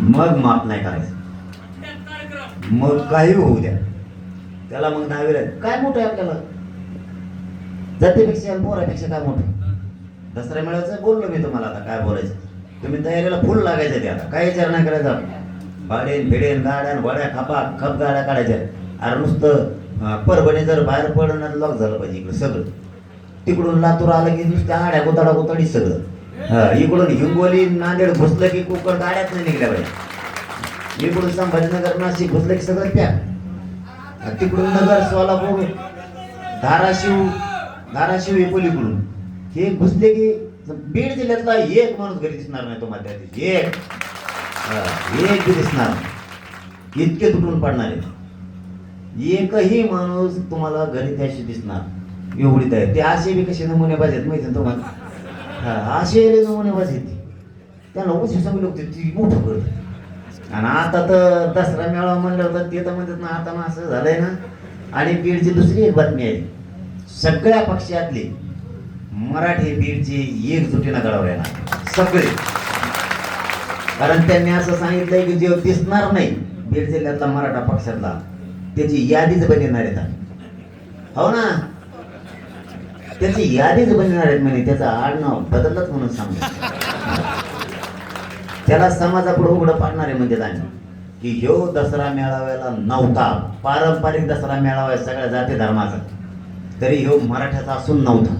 मग माफ नाही करायचं. मग काही होऊ द्या. त्याला मग दहावी काय मोठं आहे आपल्याला? जातीपेक्षा बोरापेक्षा पोरापेक्षा काय मोठं? दसरा मेळाचं बोललो मी तुम्हाला आता काय बोलायचं? तुम्ही तयारीला फुल लागायचं ते आता. काय विचार नाही करायचा भाडेन भिडेन गाड्यान वड्या खापा खप गाड्या काढायच्या. अरे नुसतं परभणी जर बाहेर पडणार लॉक झालं पाहिजे इकडं सगळं. तिकडून लातूर आलं की नुसत्या आड्या गोताडा गोताडी सगळं. इकडून हिंगोली नांदेड घुसलं की कुकर गाड्यात नाही निघल्या पाहिजे इकडून संभाजीनगर नाशिक घुसलं की सगळं त्या तिकडून नगर सोलापूर धाराशिव धाराशिव एकोलीकडून हे घुसले की बीड जिल्ह्यातला एक माणूस घरी दिसणार नाही तुम्हाला त्या एक. हा, एक दिसणार इतके तुटून पडणार आहेत एकही माणूस तुम्हाला घरी त्याशी दिसणार. एवढी तयार. ते असे बी कसे नमुने पाहिजेत माहिती ना तुम्हाला? असे लय नमुने पाहिजेत त्यांना उशी सगळी लोक ती मोठं करत आणि आता तर दसरा मेळावा म्हणलं तर ते तर म्हणतात ना आता ना असं झालंय ना. आणि बीडची दुसरी एक बातमी आहे. सगळ्या पक्षातले मराठी बीडची एकजुटीनं घडवल्या सगळे. कारण त्यांनी असं सांगितलंय की जे दिसणार नाही बीड जिल्ह्यातला मराठा पक्षातला त्याची यादीच बनवणार येतात हो ना? त्याची यादीच बनणार आहेत म्हणे त्याचं आडनाव बदललंच म्हणून सांगतो. त्याला समाजापुढे उघडं पाडणार आहे म्हणजे त्यांनी की ह्यो दसरा मेळाव्याला नव्हता. पारंपरिक दसरा मेळावा आहे सगळ्या जाती धर्माचा. तरी ह्यो मराठ्याचा असून नव्हता.